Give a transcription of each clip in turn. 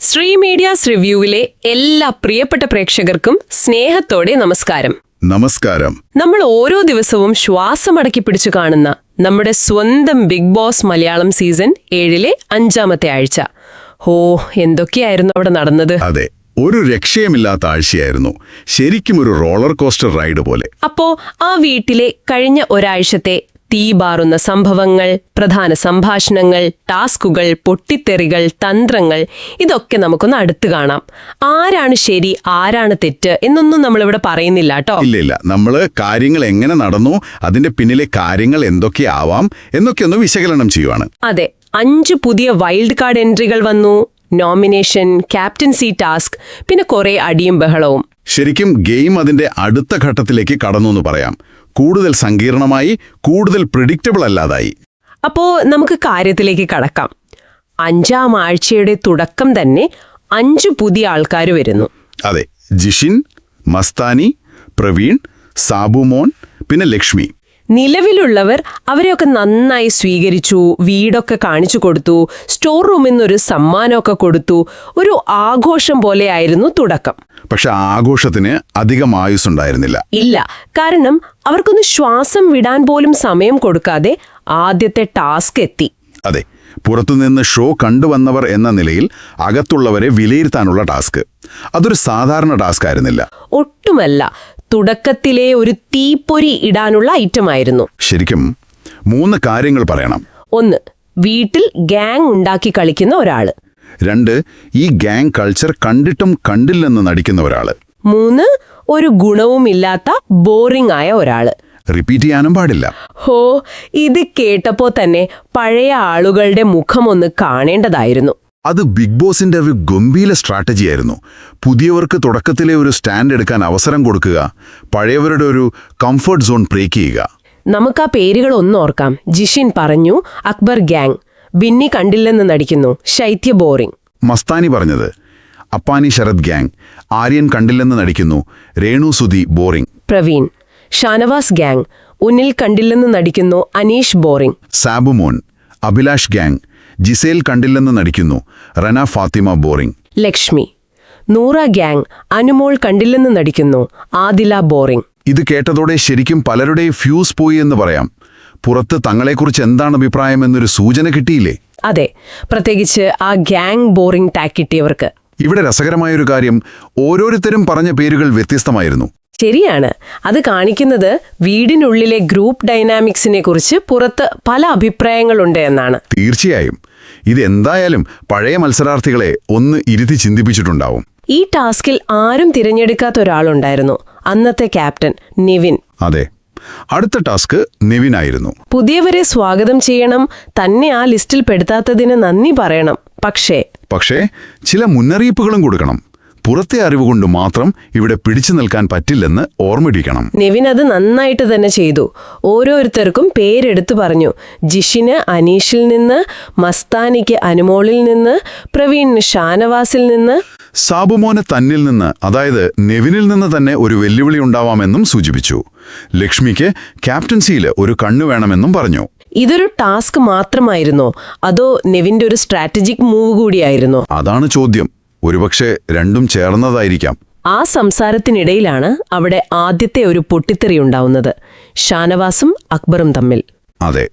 Shri medias റിവ്യൂവിലെ എല്ലാ പ്രിയപ്പെട്ട പ്രേക്ഷകർക്കും സ്നേഹത്തോടെ നമസ്കാരം. നമസ്കാരം. നമ്മൾ ഓരോ ദിവസവും ശ്വാസമടക്കി പിടിച്ചു കാണുന്ന നമ്മുടെ സ്വന്തം ബിഗ് ബോസ് മലയാളം സീസൺ ഏഴിലെ അഞ്ചാമത്തെ ആഴ്ച. ഹോ എന്തൊക്കെയായിരുന്നു അവിടെ നടന്നത്? അതെ ഒരു രക്ഷയുമില്ലാത്ത ആഴ്ചയായിരുന്നു. ശരിക്കും ഒരു റോളർ കോസ്റ്റർ റൈഡ് പോലെ. അപ്പോ ആ വീട്ടിലെ കഴിഞ്ഞ ഒരാഴ്ചത്തെ തീപാറുന്ന സംഭവങ്ങൾ പ്രധാന സംഭാഷണങ്ങൾ ടാസ്കുകൾ പൊട്ടിത്തെറികൾ തന്ത്രങ്ങൾ ഇതൊക്കെ നമുക്കൊന്ന് അടുത്ത് കാണാം. ആരാണ് ശരി ആരാണ് തെറ്റ് എന്നൊന്നും നമ്മളിവിടെ പറയുന്നില്ല കേട്ടോ. ഇല്ല ഇല്ല. നമ്മൾ കാര്യങ്ങൾ എങ്ങനെ നടന്നു അതിന്റെ പിന്നിലെ കാര്യങ്ങൾ എന്തൊക്കെയാവാം എന്നൊക്കെ ഒന്ന് വിശകലനം ചെയ്യുവാണ്. അതെ അഞ്ച് പുതിയ വൈൽഡ് കാർഡ് എൻട്രികൾ വന്നു നോമിനേഷൻ ക്യാപ്റ്റൻസി ടാസ്ക് പിന്നെ കുറെ അടിയും ബഹളവും. ശരിക്കും ഗെയിം അതിന്റെ അടുത്ത ഘട്ടത്തിലേക്ക് കടന്നു എന്ന് പറയാം. കൂടുതൽ സങ്കീർണമായി കൂടുതൽ പ്രിഡിക്റ്റബിൾ അല്ലാതായി. അപ്പോ നമുക്ക് കാര്യത്തിലേക്ക് കടക്കാം. അഞ്ചാം ആഴ്ചയുടെ തുടക്കം തന്നെ അഞ്ച് പുതിയ ആൾക്കാർ വരുന്നു. അതെ ജിഷിൻ മസ്താനി പ്രവീൺ സാബുമോൻ പിന്നെ ലക്ഷ്മി. നിലവിലുള്ളവർ അവരെയൊക്കെ നന്നായി സ്വീകരിച്ചു വീടൊക്കെ കാണിച്ചു കൊടുത്തു സ്റ്റോർ റൂമിൽ നിന്നൊരു സമ്മാനമൊക്കെ കൊടുത്തു ഒരു ആഘോഷം പോലെയായിരുന്നു തുടക്കം. പക്ഷെ ആഘോഷത്തിന് അധികം ആയുസ്സുണ്ടായിരുന്നില്ല. ഇല്ല. കാരണം അവർക്കൊന്ന് ശ്വാസം വിടാൻ പോലും സമയം കൊടുക്കാതെ ആദ്യത്തെ ടാസ്ക് എത്തി. അതെ. പുറത്തുനിന്ന് ഷോ കണ്ടുവന്നവർ എന്ന നിലയിൽ അകത്തുള്ളവരെ വിലയിരുത്താനുള്ള ടാസ്ക്. അതൊരു സാധാരണ ടാസ്ക് ആയിരുന്നില്ല. ഒട്ടുമല്ല. തുടക്കത്തിലെ ഒരു തീപ്പൊരി ഇടാനുള്ള ഐറ്റം ആയിരുന്നു ശരിക്കും മൂന്ന് കാര്യങ്ങൾ പറയണം. ഒന്ന് വീട്ടിൽ ഗ്യാങ് ഉണ്ടാക്കി കളിക്കുന്ന ഒരാൾ. രണ്ട് ഈ ഗാങ് കൾച്ചർ കണ്ടിട്ടും കണ്ടില്ലെന്ന് നടിക്കുന്ന ഒരാൾ. മൂന്ന് ഒരു ഗുണവുമില്ലാത്ത ബോറിംഗ് ആയ ഒരാൾ. റിപ്പീറ്റ് ചെയ്യാനും പാടില്ല. ഹോ ഇത് കേട്ടപ്പോ തന്നെ പഴയ ആളുകളുടെ മുഖമൊന്ന് കാണേണ്ടതായിരുന്നു. അത് ബിഗ് ബോസിന്റെ ഒരു ഗംഭീര സ്ട്രാറ്റജി ആയിരുന്നു. പുതിയവർക്ക് തുടക്കത്തിലെ ഒരു സ്റ്റാൻഡ് എടുക്കാൻ അവസരം കൊടുക്കുക പഴയവരുടെ ഒരു കംഫർട്ട് സോൺ ബ്രേക്ക് ചെയ്യുക. നമുക്ക് ആ പേരുകൾ ഒന്ന് ഓർക്കാം. ജിഷിൻ പറഞ്ഞു അക്ബർ ഗ്യാങ് ബിന്നി കണ്ടില്ലെന്ന് നടിക്കുന്നു. ശൈത്യ ബോറിംഗ്. മസ്താനി പറഞ്ഞത് അപ്പാനി ശരത് ഗ്യാങ് ആര്യൻ കണ്ടില്ലെന്ന് നടിക്കുന്നു രേണു സുധി ബോറിംഗ്. പ്രവീൺ. ഷാനവാസ് ഗ്യാങ് ഉന്നിൽ കണ്ടില്ലെന്ന് നടിക്കുന്നു Aneesh boring. Sabumon Abhilash gang Gizele കണ്ടില്ലെന്ന് നടിക്കുന്നു റന ഫാത്തിമ ബോറിംഗ്. ലക്ഷ്മി. നൂറ ഗ്യാങ് അനുമോൾ കണ്ടില്ലെന്ന് നടിക്കുന്നു ആദില ബോറിംഗ്. ഇത് കേട്ടതോടെ ശരിക്കും പലരുടെയും ഫ്യൂസ് പോയി എന്ന് പറയാം. പുറത്ത് തങ്ങളെക്കുറിച്ച് എന്താണ് അഭിപ്രായം എന്നൊരു സൂചന കിട്ടിയില്ലേ? അതെ. പ്രത്യേകിച്ച് ആ ഗ്യാങ് ബോറിംഗ് ടാഗ് കിട്ടിയവർക്ക്. ഇവിടെ രസകരമായൊരു കാര്യം ഓരോരുത്തരും പറഞ്ഞ പേരുകൾ വ്യത്യസ്തമായിരുന്നു. ശരിയാണ്. അത് കാണിക്കുന്നത് വീടിനുള്ളിലെ ഗ്രൂപ്പ് ഡൈനാമിക്സിനെ കുറിച്ച് പുറത്ത് പല അഭിപ്രായങ്ങളുണ്ട് എന്നാണ്. തീർച്ചയായും. ഇത് എന്തായാലും പഴയ മത്സരാർത്ഥികളെ ഒന്ന് ഇരുത്തി ചിന്തിപ്പിച്ചിട്ടുണ്ടാവും. ഈ ടാസ്കിൽ ആരും തിരഞ്ഞെടുക്കാത്ത ഒരാളുണ്ടായിരുന്നു. അന്നത്തെ ക്യാപ്റ്റൻ നിവിൻ. അതെ. അടുത്ത ടാസ്ക് നിവിനായിരുന്നു. പുതിയവരെ സ്വാഗതം ചെയ്യണം തന്നെ ആ ലിസ്റ്റിൽ പെടുത്താത്തതിന് നന്ദി പറയണം. പക്ഷേ പക്ഷേ ചില മുന്നറിയിപ്പുകളും കൊടുക്കണം. പുറത്തെ അറിവ് കൊണ്ട് മാത്രം ഇവിടെ പിടിച്ചു നിൽക്കാൻ പറ്റില്ലെന്ന് ഓർമ്മിടിക്കണം നിവിൻ അത് നന്നായിട്ട് തന്നെ ചെയ്തു. ഓരോരുത്തർക്കും പേരെടുത്തു പറഞ്ഞു. ജിഷിന് അനീഷിൽ നിന്ന് മസ്താനിക്ക് അനുമോളിൽ നിന്ന് പ്രവീണിന് ഷാനവാസിൽ നിന്ന്. സാബുമോനെ തന്നിൽ നിന്ന് അതായത് നെവിനിൽ നിന്ന് തന്നെ ഒരു വെല്ലുവിളി ഉണ്ടാവാമെന്നും സൂചിപ്പിച്ചു. ലക്ഷ്മിക്ക് ക്യാപ്റ്റൻസിയിൽ ഒരു കണ്ണു വേണമെന്നും പറഞ്ഞു. ഇതൊരു ടാസ്ക് മാത്രമായിരുന്നോ? അതോ നെവിന്റെ ഒരു സ്ട്രാറ്റജിക് മൂവ് കൂടിയായിരുന്നോ? അതാണ് ചോദ്യം. ഒരുപക്ഷെ രണ്ടും ചേർന്നതായിരിക്കാം. ആ സംസാരത്തിനിടയിലാണ് അവിടെ ആദ്യത്തെ ഒരു പൊട്ടിത്തെറി ഉണ്ടാവുന്നത്. ഷാനവാസും അക്ബറും തമ്മിൽ. അതെ.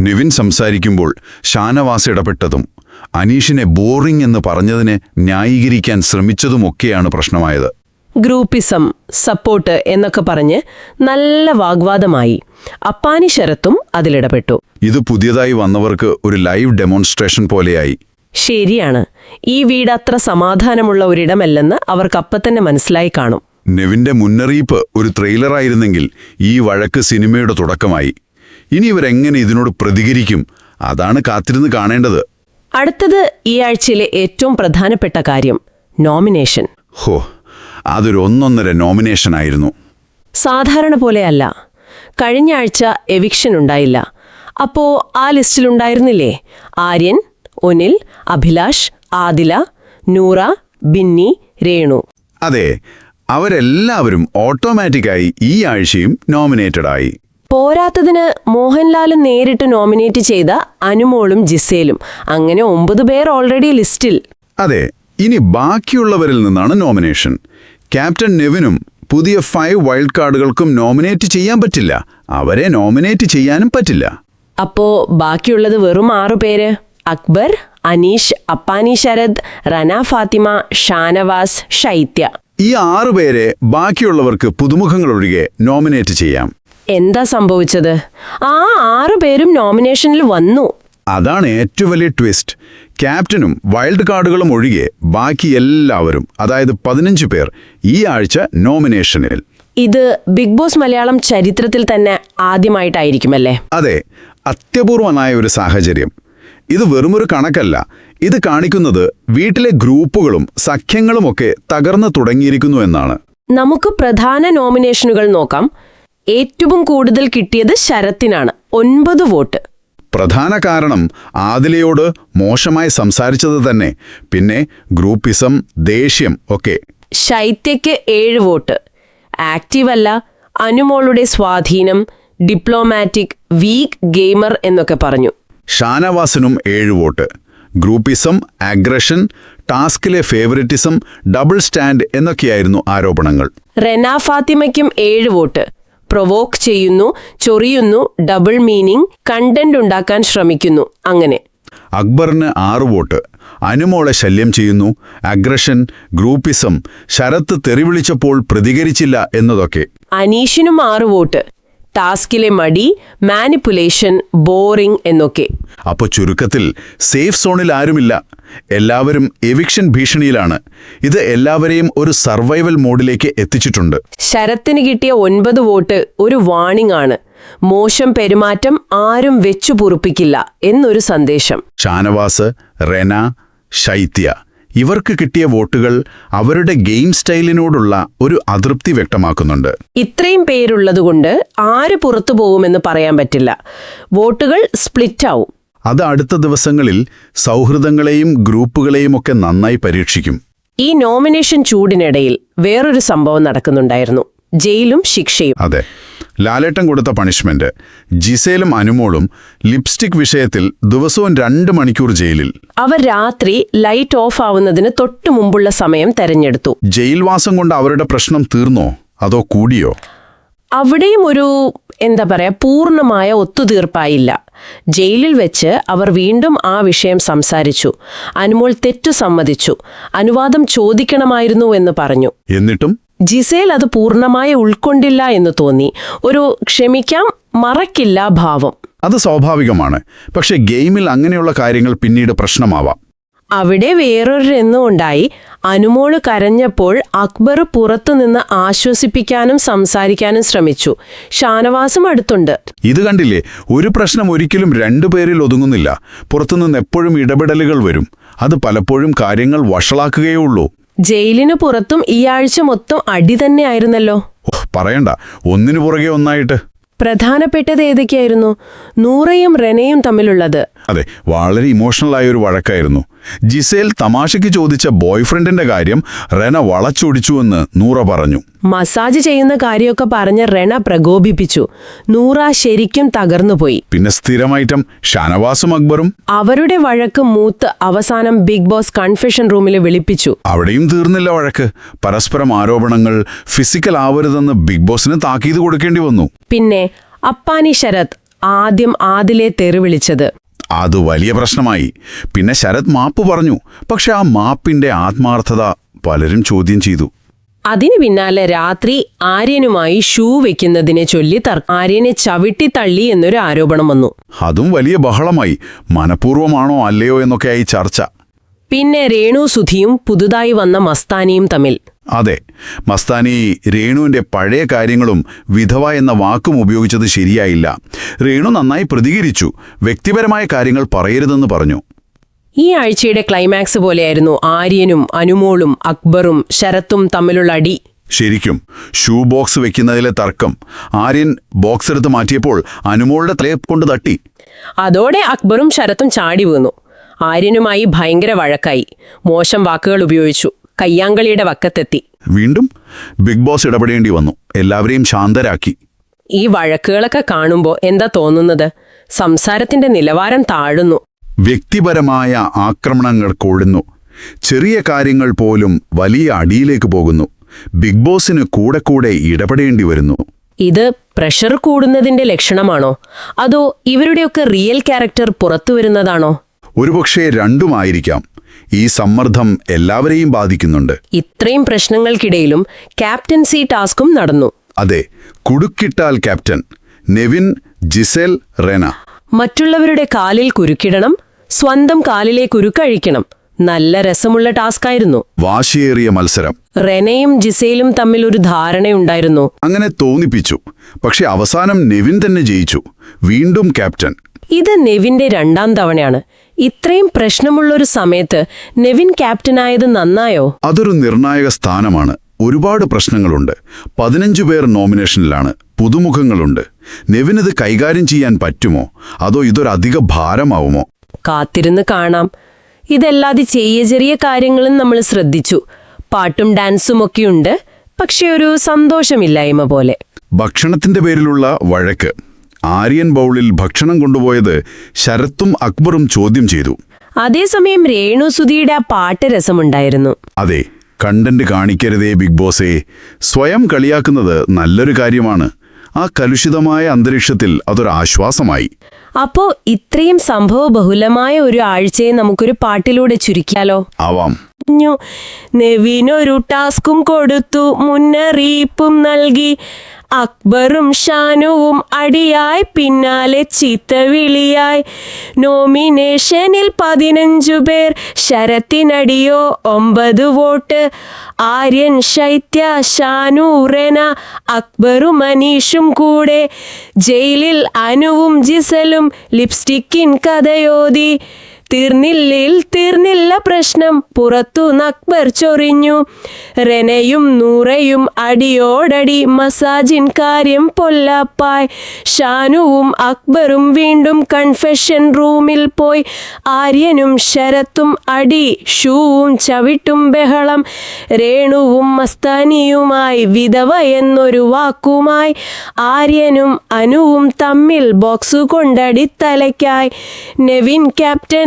നിവിൻ സംസാരിക്കുമ്പോൾ ഷാനവാസ് ഇടപെട്ടതും അനീഷിനെ ബോറിംഗ് എന്ന് പറഞ്ഞതിനെ ന്യായീകരിക്കാൻ ശ്രമിച്ചതുമൊക്കെയാണ് പ്രശ്നമായത്. ഗ്രൂപ്പിസം സപ്പോർട്ട് എന്നൊക്കെ പറഞ്ഞ് നല്ല വാഗ്വാദമായി അപ്പാനി ശരത്തും അതിലിടപെട്ടു. ഇത് പുതിയതായി വന്നവർക്ക് ഒരു ലൈവ് ഡെമോൺസ്ട്രേഷൻ പോലെയായി. ശരിയാണ്. ഈ വീട് അത്ര സമാധാനമുള്ള ഒരിടമല്ലെന്ന് അവർക്കപ്പം തന്നെ മനസ്സിലായി കാണും. നെവിന്റെ മുന്നറിയിപ്പ് ഒരു ട്രെയിലറായിരുന്നെങ്കിൽ ഈ വഴക്ക് സിനിമയുടെ തുടക്കമായി. ഇനി ഇവരെങ്ങനെ ഇതിനോട് പ്രതികരിക്കും? അതാണ് കാത്തിരുന്ന് കാണേണ്ടത്. അടുത്തത് ഈ ആഴ്ചയിലെ ഏറ്റവും പ്രധാനപ്പെട്ട കാര്യം നോമിനേഷൻ ഹോ അതൊരു ഒന്നൊന്നര നോമിനേഷൻ ആയിരുന്നു. സാധാരണ പോലെയല്ല. കഴിഞ്ഞ ആഴ്ച എവിക്ഷൻ ഉണ്ടായില്ല. അപ്പോ ആ ലിസ്റ്റിലുണ്ടായിരുന്നില്ലേ ആര്യൻ ഒനിൽ അഭിലാഷ് ആദില നൂറ ബിന്നി രേണു. അതെ അവരെല്ലാവരും ഓട്ടോമാറ്റിക്കായി ഈ ആഴ്ചയും നോമിനേറ്റഡ് ആയി. പോരാത്തതിന് മോഹൻലാൽ നേരിട്ട് നോമിനേറ്റ് ചെയ്ത അനുമോളും ജിസേലും. അങ്ങനെ ഒമ്പത് പേർ ഓൾറെഡി ലിസ്റ്റിൽ. അതെ ഇനി ബാക്കിയുള്ളവരിൽ നിന്നാണ് നോമിനേഷൻ. ക്യാപ്റ്റൻ നെവിനും പുതിയ ഫൈവ് വൈൽഡ് കാർഡുകൾക്കും നോമിനേറ്റ് ചെയ്യാൻ പറ്റില്ല. അവരെ നോമിനേറ്റ് ചെയ്യാനും പറ്റില്ല. അപ്പോ ബാക്കിയുള്ളത് വെറും ആറു പേര്. അക്ബർ അനീഷ് അപ്പാനി ശരത് റന ഫാത്തിമ ഷാനവാസ് ഷൈത്യ ഈ ആറു പേരെ ബാക്കിയുള്ളവർക്ക് പുതുമുഖങ്ങൾ ഒഴികെ നോമിനേറ്റ് ചെയ്യാം. എന്താ സംഭവിച്ചത്? ആ ആറു പേരും നോമിനേഷനിൽ വന്നു. അതാണ് ഏറ്റവും വലിയ ട്വിസ്റ്റ് ക്യാപ്റ്റനും വൈൽഡ് കാർഡുകളും ഒഴികെ ബാക്കി എല്ലാവരും അതായത് പതിനഞ്ച് പേർ ഈ ആഴ്ച നോമിനേഷനിൽ ഇത് ബിഗ് ബോസ് മലയാളം ചരിത്രത്തിൽ തന്നെ ആദ്യമായിട്ടായിരിക്കുമല്ലേ? അതെ അത്യപൂർവനായ ഒരു സാഹചര്യം. ഇത് വെറുമൊരു കണക്കല്ല. ഇത് കാണിക്കുന്നത് വീട്ടിലെ ഗ്രൂപ്പുകളും സഖ്യങ്ങളുമൊക്കെ തകർന്നു തുടങ്ങിയിരിക്കുന്നു എന്നാണ്. നമുക്ക് പ്രധാന നോമിനേഷനുകൾ നോക്കാം. ഏറ്റവും കൂടുതൽ കിട്ടിയത് ശരത്തിനാണ്. ഒൻപത് വോട്ട്. പ്രധാന കാരണം ആദിലയോട് മോശമായി സംസാരിച്ചത് തന്നെ. പിന്നെ ഗ്രൂപ്പിസം ദേഷ്യം ഒക്കെ. ശൈത്യയ്ക്ക് ഏഴ് വോട്ട്. ആക്റ്റീവ് അല്ല അനുമോളുടെ സ്വാധീനം ഡിപ്ലോമാറ്റിക് വീക്ക് ഗെയിമർ എന്നൊക്കെ പറഞ്ഞു. ഷാനവാസിനും ഏഴ് വോട്ട്. ഗ്രൂപ്പിസം അഗ്രഷൻ ടാസ്കിലെ ഫേവറിറ്റിസം ഡബിൾ സ്റ്റാൻഡ് എന്നൊക്കെയായിരുന്നു ആരോപണങ്ങൾ. റെനാ ഫാത്തിമയ്ക്കും ഏഴ് വോട്ട്. പ്രൊവോക്ക് ചെയ്യുന്നു ചൊറിയുന്നു ഡബിൾ മീനിങ് കണ്ടന്റ് ഉണ്ടാക്കാൻ ശ്രമിക്കുന്നു. അങ്ങനെ. അക്ബറിന് ആറ് വോട്ട്. അനുമോളെ ശല്യം ചെയ്യുന്നു. അഗ്രഷൻ ഗ്രൂപ്പിസം ശരത്ത് തെറിവിളിച്ചപ്പോൾ പ്രതികരിച്ചില്ല എന്നതൊക്കെ. അനീഷിനും ആറ് വോട്ട്. ടാസ്കിലെ മടി മാനിപ്പുലേഷൻ ബോറിംഗ് എന്നൊക്കെ. അപ്പൊ ചുരുക്കത്തിൽ സേഫ് സോണിൽ ആരുമില്ല. എല്ലാവരും എവിക്ഷൻ ഭീഷണിയിലാണ്. ഇത് എല്ലാവരെയും ഒരു സർവൈവൽ മോഡിലേക്ക് എത്തിച്ചിട്ടുണ്ട്. ശരത്തിന് കിട്ടിയ ഒൻപത് വോട്ട് ഒരു വാണിംഗ് ആണ്. മോശം പെരുമാറ്റം ആരും വെച്ചു പൊറുപ്പിക്കില്ല എന്നൊരു സന്ദേശം. ഷാനവാസ് റെന ശൈത്യ ഇവർക്ക് കിട്ടിയ വോട്ടുകൾ അവരുടെ ഗെയിം സ്റ്റൈലിനോടുള്ള ഒരു അതൃപ്തി വ്യക്തമാക്കുന്നുണ്ട്. ഇത്രയും പേരുള്ളതുകൊണ്ട് ആര് പുറത്തു പോകുമെന്ന് പറയാൻ പറ്റില്ല. വോട്ടുകൾ സ്പ്ലിറ്റ് ആവും അത് അടുത്ത ദിവസങ്ങളിൽ സൗഹൃദങ്ങളെയും ഗ്രൂപ്പുകളെയും ഒക്കെ നന്നായി പരീക്ഷിക്കും. ഈ നോമിനേഷൻ ചൂടിനിടയിൽ വേറൊരു സംഭവം നടക്കുന്നുണ്ടായിരുന്നു. ജയിലും ശിക്ഷയും. അതെ. ലാലേട്ടൻ കൊടുത്ത പണിഷ്മെന്റ്. ജിസേലും അനുമോളും ലിപ്സ്റ്റിക് വിഷയത്തിൽ ദിവസവും രണ്ട് മണിക്കൂർ ജയിലിൽ. അവർ രാത്രി ലൈറ്റ് ഓഫ് ആവുന്നതിന് തൊട്ടു മുമ്പുള്ള സമയം തെരഞ്ഞെടുത്തു. ജയിൽവാസം കൊണ്ട് അവരുടെ പ്രശ്നം തീർന്നോ? അതോ കൂടിയോ? അവിടെയും ഒരു എന്താ പറയാ പൂർണമായ ഒത്തുതീർപ്പായില്ല. ജയിലിൽ വെച്ച് അവർ വീണ്ടും ആ വിഷയം സംസാരിച്ചു. അനുമോൾ തെറ്റു സമ്മതിച്ചു. അനുവാദം ചോദിക്കണമായിരുന്നു എന്ന് പറഞ്ഞു. എന്നിട്ടും? ജിസേൽ അത് പൂർണമായി ഉൾക്കൊണ്ടില്ല എന്ന് തോന്നി. ഒരു ക്ഷമിക്കാം മറക്കില്ല ഭാവം. അത് സ്വാഭാവികമാണ്. പക്ഷേ ഗെയിമിൽ അങ്ങനെയുള്ള കാര്യങ്ങൾ പിന്നീട് പ്രശ്നമാവാം. അവിടെ വേറൊരു രംഗം ഉണ്ടായി. അനുമോൾ കരഞ്ഞപ്പോൾ അക്ബർ പുറത്തുനിന്ന് ആശ്വസിപ്പിക്കാനും സംസാരിക്കാനും ശ്രമിച്ചു. ഷാനവാസും അടുത്തുണ്ട്. ഇത് കണ്ടില്ലേ? ഒരു പ്രശ്നം ഒരിക്കലും രണ്ടുപേരിൽ ഒതുങ്ങുന്നില്ല. പുറത്തുനിന്ന് എപ്പോഴും ഇടപെടലുകൾ വരും. അത് പലപ്പോഴും കാര്യങ്ങൾ വഷളാക്കുകയേ ഉള്ളൂ. ജയിലിന് പുറത്തും ഈ ആഴ്ച മൊത്തം അടി തന്നെയായിരുന്നല്ലോ. പറയണ്ട. ഒന്നിനു പുറകെ ഒന്നായിട്ട്. പ്രധാനപ്പെട്ടത് ഏതൊക്കെയായിരുന്നു? നൂറയും റെനയും തമ്മിലുള്ളത്. അതെ വളരെ ഇമോഷണലായ ഒരു വഴക്കായിരുന്നു. ജിസേൽ തമാശയ്ക്ക് ചോദിച്ച ബോയ്ഫ്രണ്ടിന്റെ കാര്യം റെന വളച്ചൊടിച്ചുവെന്ന് നൂറ പറഞ്ഞു. മസാജ് ചെയ്യുന്ന കാര്യമൊക്കെ പറഞ്ഞ റെന പ്രകോപിപ്പിച്ചു. നൂറ ശരിക്കും തകർന്നുപോയി. പിന്നെ സ്ഥിരമായിട്ടും ഷാനവാസും അക്ബറും? അവരുടെ വഴക്ക് മൂത്ത് അവസാനം ബിഗ് ബോസ് കൺഫെഷൻ റൂമിൽ വിളിപ്പിച്ചു. അവിടെയും തീർന്നില്ല വഴക്ക്. പരസ്പരം ആരോപണങ്ങൾ ഫിസിക്കൽ ആവരുതെന്ന് ബിഗ് ബോസിന് താക്കീത് കൊടുക്കേണ്ടി വന്നു. പിന്നെ അപ്പാനി ശരത് ആദ്യം ആദിലെ തെറി വിളിച്ചത്. അത് വലിയ പ്രശ്നമായി. പിന്നെ ശരത് മാപ്പ് പറഞ്ഞു. പക്ഷെ ആ മാപ്പിന്റെ ആത്മാർത്ഥത പലരും ചോദ്യം ചെയ്തു. അതിനു പിന്നാലെ രാത്രി ആര്യനുമായി ഷൂ വെക്കുന്നതിനെ ചൊല്ലി ആര്യനെ ചവിട്ടി തള്ളി എന്നൊരു ആരോപണം വന്നു. അതും വലിയ ബഹളമായി. മനഃപൂർവമാണോ അല്ലയോ എന്നൊക്കെയായി ചർച്ച. പിന്നെ രേണു സുധിയും പുതുതായി വന്ന മസ്താനിയും തമ്മിൽ. അതെ മസ്താനി രേണുവിന്റെ പഴയ കാര്യങ്ങളും വിധവ എന്ന വാക്കും ഉപയോഗിച്ചത് ശരിയായില്ല. രേണു നന്നായി പ്രതികരിച്ചു വ്യക്തിപരമായ കാര്യങ്ങൾ പറയരുതെന്ന് പറഞ്ഞു. ഈ ആഴ്ചയുടെ ക്ലൈമാക്സ് പോലെയായിരുന്നു ആര്യനും അനുമോളും അക്ബറും ശരത്തും തമ്മിലുള്ള അടി. ശരിക്കും ഷൂ ബോക്സ് വെക്കുന്നതിലെ തർക്കം. ആര്യൻ ബോക്സ് എടുത്ത് മാറ്റിയപ്പോൾ അനുമോളുടെ തലയെ കൊണ്ട് തട്ടി. അതോടെ അക്ബറും ശരത്തും ചാടി വീണു. ആര്യനുമായി ഭയങ്കര വഴക്കായി. മോശം വാക്കുകൾ ഉപയോഗിച്ചു. കയ്യാങ്കളിയുടെ വക്കത്തെത്തി. വീണ്ടും ബിഗ് ബോസ് ഇടപെടേണ്ടി വന്നു. എല്ലാവരെയും ശാന്തരാക്കി. ഈ വഴക്കുകളൊക്കെ കാണുമ്പോൾ എന്താ തോന്നുന്നത്? സംസാരത്തിന്റെ നിലവാരം താഴുന്നു. വ്യക്തിപരമായ ആക്രമണങ്ങൾ കൊഴുന്നു ചെറിയ കാര്യങ്ങൾ പോലും വലിയ അടിയിലേക്ക് പോകുന്നു. ബിഗ് ബോസിന് കൂടെ കൂടെ ഇടപെടേണ്ടി വരുന്നു. ഇത് പ്രഷർ കൂടുന്നതിന്റെ ലക്ഷണമാണോ? അതോ ഇവരുടെയൊക്കെ റിയൽ ക്യാരക്ടർ പുറത്തു വരുന്നതാണോ ഒരുപക്ഷെ രണ്ടുമായിരിക്കാം. ഈ സമ്മർദ്ദം എല്ലാവരെയും ബാധിക്കുന്നുണ്ട്. ഇത്രയും പ്രശ്നങ്ങൾക്കിടയിലും ക്യാപ്റ്റൻസി ടാസ്കും നടന്നു. അതെ കുടുക്കിട്ടാൽ ക്യാപ്റ്റൻ നെവിൻ ജിസേൽ റെന. മറ്റുള്ളവരുടെ കാലിൽ കുരുക്കിടണം സ്വന്തം കാലിലെ കുരുക്കഴിക്കണം നല്ല രസമുള്ള ടാസ്കായിരുന്നു. വാശിയേറിയ മത്സരം. റെനയും ജിസയിലും തമ്മിൽ ഒരു ധാരണയുണ്ടായിരുന്നു. അങ്ങനെ തോന്നിപ്പിച്ചു. പക്ഷെ അവസാനം നെവിൻ തന്നെ ജയിച്ചു. വീണ്ടും ക്യാപ്റ്റൻ. ഇത് നെവിന്റെ രണ്ടാം തവണയാണ്. ഇത്രയും പ്രശ്നമുള്ള ഒരു സമയത്ത് നെവിൻ ക്യാപ്റ്റനായത് നന്നായോ? അതൊരു നിർണായക സ്ഥാനമാണ്. ഒരുപാട് പ്രശ്നങ്ങളുണ്ട്. പതിനഞ്ചു പേർ നോമിനേഷനിലാണ്. പുതുമുഖങ്ങളുണ്ട്. നെവിനത് കൈകാര്യം ചെയ്യാൻ പറ്റുമോ? അതോ ഇതൊരധിക ഭാരമാവുമോ? കാത്തിരുന്ന് കാണാം. ഇതല്ലാതെ ചെറിയ ചെറിയ കാര്യങ്ങളും നമ്മൾ ശ്രദ്ധിച്ചു. പാട്ടും ഡാൻസും ഒക്കെയുണ്ട്. പക്ഷെ ഒരു സന്തോഷമില്ലായ്മ പോലെ. ഭക്ഷണത്തിന്റെ പേരിലുള്ള വഴക്ക്. ആര്യൻ ബൗളിൽ ഭക്ഷണം കൊണ്ടുപോയത് ശരത്തും അക്ബറും ചോദ്യം ചെയ്തു. അതേസമയം രേണുസുതിയുടെ ആ പാട്ട് രസമുണ്ടായിരുന്നു. അതെ കണ്ടന്റ് കാണിക്കരുതേ ബിഗ് ബോസേ. സ്വയം കളിയാക്കുന്നത് നല്ലൊരു കാര്യമാണ്. ആ കലുഷിതമായ അന്തരീക്ഷത്തിൽ അതൊരാശ്വാസമായി അപ്പോ ഇത്രയും സംഭവ ബഹുലമായ ഒരു ആഴ്ചയെ നമുക്കൊരു പാട്ടിലൂടെ ചുരുക്കിയാലോ? ആവാം. പറഞ്ഞു. നെവിനൊരു ടാസ്കും കൊടുത്തു. മുന്നറിയിപ്പും നൽകി. അക്ബറും ഷാനുവും അടിയായി. പിന്നാലെ ചീത്തവിളിയായി നോമിനേഷനിൽ പതിനഞ്ചു പേർ. ശരത്തിനടിയോ ഒമ്പത് വോട്ട്. ആര്യൻ ശൈത്യ ഷാനു റെന അക്ബറും മനീഷും കൂടെ. ജയിലിൽ അനുവും ജിസലും. ലിപ്സ്റ്റിക്കിൻ കഥയോതി. തീർന്നില്ലിൽ തീർന്നില്ല പ്രശ്നം. പുറത്തു നക്ബർ ചൊറിഞ്ഞു. റെനയും നൂറയും അടിയോടടി മസാജിൻ കാര്യം പൊല്ലാപ്പായ്. ഷാനുവും അക്ബറും വീണ്ടും കൺഫെഷൻ റൂമിൽ പോയി. ആര്യനും ശരത്തും അടി ഷൂവും ചവിട്ടും ബഹളം. രേണുവും മസ്താനിയുമായി വിധവ എന്നൊരു വാക്കുമായി. ആര്യനും അനുവും തമ്മിൽ ബോക്സ് കൊണ്ടടി തലയ്ക്കായി. നെവിൻ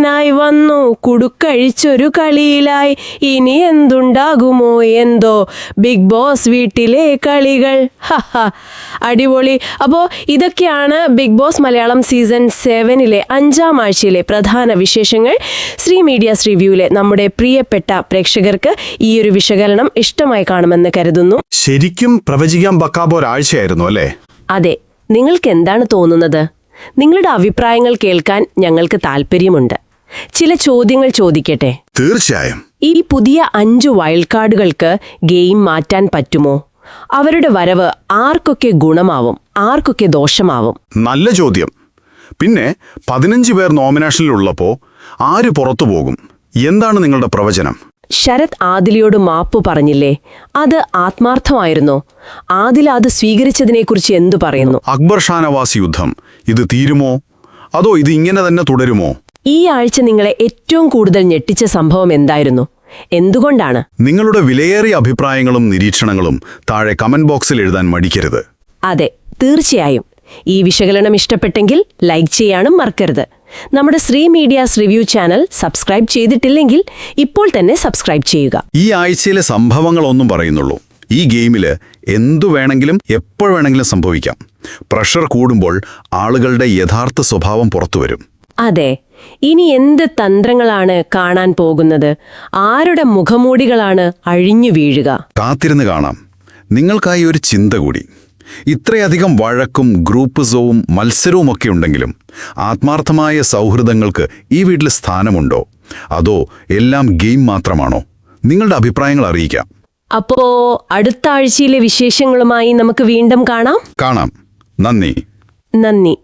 ക്യാപ്റ്റനായി വന്നു. കുടുക്കഴിച്ചൊരു കളിയിലായി. ഇനി എന്തുണ്ടാകുമോ എന്തോ. ബിഗ് ബോസ് വീട്ടിലെ കളികൾ. ഹഹ അടിപൊളി. അപ്പോൾ ഇതൊക്കെയാണ് ബിഗ് ബോസ് മലയാളം സീസൺ സെവനിലെ അഞ്ചാം ആഴ്ചയിലെ പ്രധാന വിശേഷങ്ങൾ. ശ്രീ മീഡിയാസ് റിവ്യൂവിലെ നമ്മുടെ പ്രിയപ്പെട്ട പ്രേക്ഷകർക്ക് ഈ ഒരു വിശകലനം ഇഷ്ടമായി കാണുമെന്ന് കരുതുന്നു. ശരിക്കും പ്രവചിക്കാൻ പക്കാത്ത ഒരാഴ്ചയായിരുന്നു അല്ലേ? അതെ. നിങ്ങൾക്ക് എന്താണ് തോന്നുന്നത്? നിങ്ങളുടെ അഭിപ്രായങ്ങൾ കേൾക്കാൻ ഞങ്ങൾക്ക് താല്പര്യമുണ്ട് ചില ചോദ്യങ്ങൾ ചോദിക്കട്ടെ? തീർച്ചയായും. ഈ പുതിയ അഞ്ച് വൈൽഡ് കാർഡുകൾക്ക് ഗെയിം മാറ്റാൻ പറ്റുമോ? അവരുടെ വരവ് ആർക്കൊക്കെ ഗുണമാവും ആർക്കൊക്കെ ദോഷമാവും? നല്ല ചോദ്യം. പിന്നെ പതിനഞ്ച് പേർ നോമിനേഷനിലുള്ളപ്പോ ആര് പുറത്തു പോകും? എന്താണ് നിങ്ങളുടെ പ്രവചനം? ശരത് ആദിലിയോട് മാപ്പ് പറഞ്ഞില്ലേ? അത് ആത്മാർത്ഥമായിരുന്നു? ആദില അത് സ്വീകരിച്ചതിനെക്കുറിച്ച് എന്തു പറയുന്നു? അക്ബർ ഷാനവാസ് യുദ്ധം ഇത് തീരുമോ? അതോ ഇത് ഇങ്ങനെ തന്നെ തുടരുമോ? ഈ ആഴ്ച നിങ്ങളെ ഏറ്റവും കൂടുതൽ ഞെട്ടിച്ച സംഭവം എന്തായിരുന്നു? എന്തുകൊണ്ടാണ്? നിങ്ങളുടെ വിലയേറിയ അഭിപ്രായങ്ങളും നിരീക്ഷണങ്ങളും താഴെ കമന്റ് ബോക്സിൽ എഴുതാൻ മടിക്കരുത്. അതെ തീർച്ചയായും. ഈ വിശകലനം ഇഷ്ടപ്പെട്ടെങ്കിൽ ലൈക്ക് ചെയ്യാനും മറക്കരുത്. നമ്മുടെ Sree medias review channel subscribe ചെയ്തിട്ടില്ലെങ്കിൽ ഇപ്പോൾ തന്നെ സബ്സ്ക്രൈബ് ചെയ്യുക. ഈ ആഴ്ചയിലെ സംഭവങ്ങളൊന്നും പറയുന്നുള്ളൂ. ഈ ഗെയിമിൽ എന്തു വേണമെങ്കിലും എപ്പോൾ വേണമെങ്കിലും സംഭവിക്കാം. പ്രഷർ കൂടുമ്പോൾ ആളുകളുടെ യഥാർത്ഥ സ്വഭാവം പുറത്തുവരും. അതെ ഇനി എന്ത് തന്ത്രങ്ങളാണ് കാണാൻ പോകുന്നത്? ആരുടെ മുഖമൂടികളാണ് അഴിഞ്ഞു വീഴുക? കാത്തിരുന്ന് കാണാം. നിങ്ങൾക്കായി ഒരു ചിന്ത കൂടി. ഇത്രയധികം വഴക്കും ഗ്രൂപ്പ് സോവും മത്സരവുമൊക്കെ ഉണ്ടെങ്കിലും ആത്മാർത്ഥമായ സൗഹൃദങ്ങൾക്ക് ഈ വീട്ടിൽ സ്ഥാനമുണ്ടോ? അതോ എല്ലാം ഗെയിം മാത്രമാണോ? നിങ്ങളുടെ അഭിപ്രായങ്ങൾ അറിയിക്കാം. അപ്പോ അടുത്ത ആഴ്ചയിലെ വിശേഷങ്ങളുമായി നമുക്ക് വീണ്ടും കാണാം. കാണാം. നന്ദി. നന്ദി.